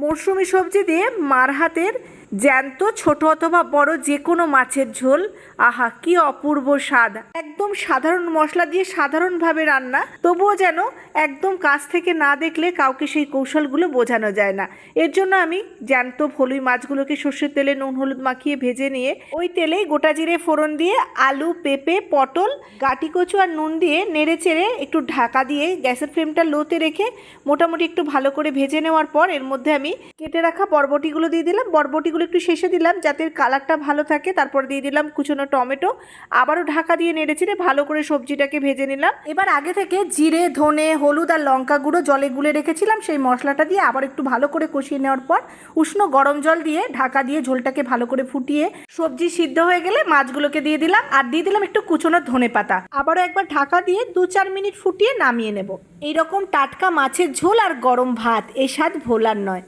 মরশুমি সবজি দিয়ে মার হাতের জ্যান্ত, ছোট অথবা বড় যে কোনো মাছের ঝোল। আহা, কি অপূর্ব স্বাদ। একদম সাধারণ মশলা দিয়ে সাধারণভাবে রান্না, তবুও যেন একদম কাছ থেকে না দেখলে কাউকে সেই কৌশলগুলো বোঝানো যায় না। এর জন্য আমি জ্যান্ত ফলুই মাছগুলোকে সর্ষের তেলে নুন, হলুদ মাখিয়ে ভেজে নিয়ে ওই তেলেই গোটা জিরে ফোড়ন দিয়ে আলু, পেঁপে, পটল গাটি কচু আর নুন দিয়ে নেড়ে চেড়ে একটু ঢাকা দিয়ে গ্যাসের ফ্লেমটা লোতে রেখে মোটামুটি একটু ভালো করে ভেজে নেওয়ার পর এর মধ্যে আমি কেটে রাখা বরবটিগুলো দিয়ে দিলাম। বরবটিগুলো একটু শেষে দিলাম যাতে কালারটা ভালো থাকে। তারপর দিয়ে দিলাম কুচনো টমেটো। আবারও ঢাকা দিয়ে নেড়ে চেড়ে ভালো করে সবজিটাকে ভেজে নিলাম। এবার আগে থেকে জিরে, ধনে, হলুদ আর লঙ্কা গুঁড়ো জলে গুলে রেখেছিলাম। সেই মশলাটা দিয়ে আবার একটু ভালো করে কষিয়ে নেওয়ার পর উষ্ণ গরম জল দিয়ে ঢাকা দিয়ে ঝোলটাকে ভালো করে ফুটিয়ে সবজি সিদ্ধ হয়ে গেলে মাছগুলোকে দিয়ে দিলাম। আর দিয়ে দিলাম একটু কুচনো ধনে পাতা। আবারও একবার ঢাকা দিয়ে দু চার মিনিট ফুটিয়ে নামিয়ে নেব। এইরকম টাটকা মাছের ঝোল আর গরম ভাত, এ স্বাদ ভোলার নয়।